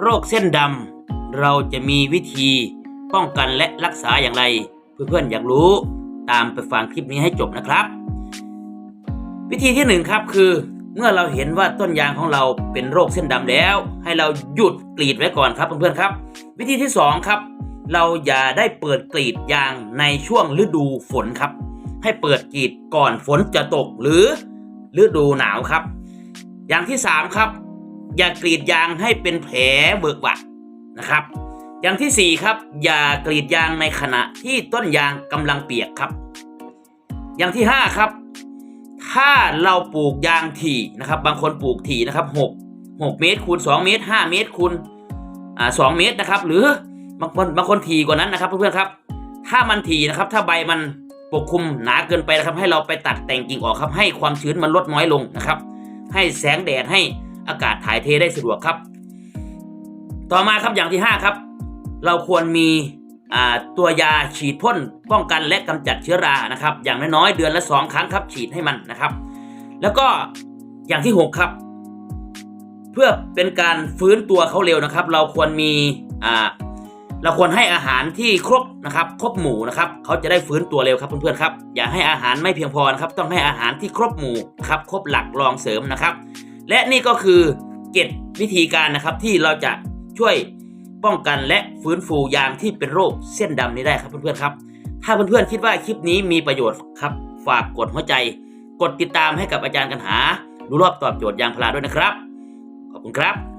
โรคเส้นดำเราจะมีวิธีป้องกันและรักษาอย่างไร เพื่อนๆอยากรู้ตามไปฟังคลิปนี้ให้จบนะครับ วิธีที่หนึ่งครับคือ เมื่อเราเห็นว่าต้นยางของเราเป็นโรคเส้นดำแล้ว ให้เราหยุดกรีดไว้ก่อนครับเพื่อนๆครับ วิธีที่สองครับ เราอย่าได้เปิดกรีดยางในช่วงฤดูฝนครับ ให้เปิดกรีดก่อนฝนจะตกหรือฤดูหนาวครับ อย่างที่สามครับ อย่ากรีดยางให้เป็นแผลเบิกหวะนะครับ อย่างที่สี่ครับ อย่ากรีดยางในขณะที่ต้นยางกำลังเปียกครับ อย่างที่ห้าครับ ถ้าเราปลูกยางถี่นะครับ บางคนปลูกถี่นะครับหกหกเมตรคูณสองเมตรห้าเมตรคูณอ่าสองเมตรนะครับ หรือบางคนบางคนถี่กว่านั้นนะครับเพื่อนๆครับ ถ้ามันถี่นะครับ ถ้าใบมันปกคลุมหนาเกินไปนะครับ ให้เราไปตัดแต่งกิ่งออกครับ ให้ความชื้นมันลดน้อยลงนะครับ ให้แสงแดดให้ อากาศถ่ายเทได้สะดวกครับ ต่อมาครับอย่างที่ห้าครับ เราควรมีตัวยาฉีดพ่นป้องกันและกำจัดเชื้อรานะครับ อย่างน้อยๆเดือนละสองครั้งครับ ฉีดให้มันนะครับ แล้วก็อย่างที่หกครับ เพื่อเป็นการฟื้นตัวเขาเร็วนะครับ เราควรมีเราควรให้อาหารที่ครบนะครับ ครบหมู่นะครับเขาจะได้ฟื้นตัวเร็วครับเพื่อนๆครับ อย่าให้อาหารไม่เพียงพอนะครับ ต้องให้อาหารที่ครบหมู่ครับ ครบหลักรองเสริมนะครับ และนี่ก็คือเจ็ดวิธีการนะครับที่เราจะช่วยป้องกันและฟื้นฟูยางที่เป็นโรคเส้นดำนี้ได้ครับเพื่อนๆครับ ถ้าเพื่อนๆคิดว่าคลิปนี้มีประโยชน์ครับฝากกดหัวใจ กดติดตามให้กับอาจารย์กันหา รู้รอบตอบโจทย์ยางพาราด้วยนะครับ ขอบคุณครับ